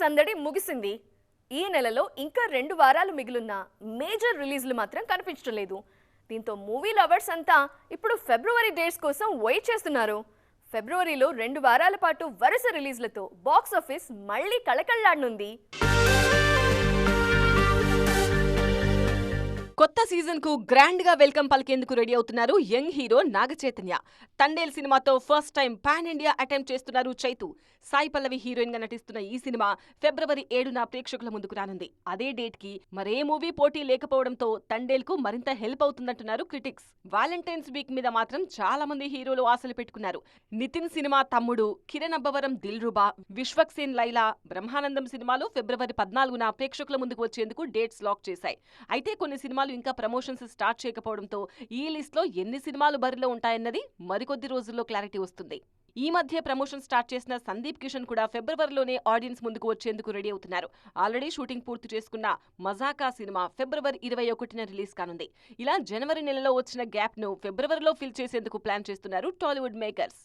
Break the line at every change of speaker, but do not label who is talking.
సందడి ముగిసింది. ఈ నెలలో ఇంకా రెండు వారాలు మిగిలిన మేజర్ రిలీజ్లు మాత్రం కనిపించడం లేదు. దీంతో మూవీ లవర్స్ అంతా ఇప్పుడు ఫిబ్రవరి డేట్స్ కోసం వెయిట్ చేస్తున్నారు. ఫిబ్రవరిలో రెండు వారాల పాటు వరుస రిలీజ్లతో బాక్స్ ఆఫీస్ మళ్ళీ కళకళ్ళాడనుంది.
కొత్త సీజన్కు గ్రాండ్గా వెల్కమ్ పలికేందుకు రెడీ అవుతున్నారు యంగ్ హీరో నాగచైతన్య. తండేల్ సినిమాతో first time pan India attempt చేస్తున్నారు చైతు. సాయి పల్లవి హీరోయిన్గా నటిస్తున్న ఈ సినిమా ఫిబ్రవరి ఏడున ప్రేక్షకుల ముందుకు రానుంది. అదే డేట్కి మరే మూవీ పోటీ లేకపోవడంతో తండేల్కు మరింత హెల్ప్ అవుతుందంటున్నారు క్రిటిక్స్. వాలంటైన్స్ వీక్ మీద మాత్రం చాలా మంది హీరోలు ఆశలు పెట్టుకున్నారు. నితిన్ సినిమా తమ్ముడు కిరణ్ అబ్బవరం దిల్ రుబా విశ్వక్సేన్ లైలా బ్రహ్మానందం సినిమాలు ఫిబ్రవరి పద్నాలుగున ప్రేక్షకుల ముందుకు వచ్చేందుకు డేట్స్ లాక్ చేశాయి. అయితే కొన్ని సినిమాలు ఇంకా ప్రమోషన్స్ స్టార్ట్ చేయకపోవడంతో ఈ లిస్ట్లో ఎన్ని సినిమాలు బరిలో ఉంటాయన్నది మరికొద్ది రోజుల్లో క్లారిటీ వస్తుంది. ఈ మధ్య ప్రమోషన్ స్టార్ట్ చేసిన సందీప్ కిషన్ కూడా ఫిబ్రవరిలోనే ఆడియన్స్ ముందుకు వచ్చేందుకు రెడీ అవుతున్నారు. ఆల్రెడీ షూటింగ్ పూర్తి చేసుకున్న మజాకా సినిమా ఫిబ్రవరి ఇరవై ఒకటిన రిలీజ్ కానుంది. ఇలా జనవరి నెలలో వచ్చిన గ్యాప్ను ఫిబ్రవరిలో ఫిల్ చేసేందుకు ప్లాన్ చేస్తున్నారు టాలీవుడ్ మేకర్స్.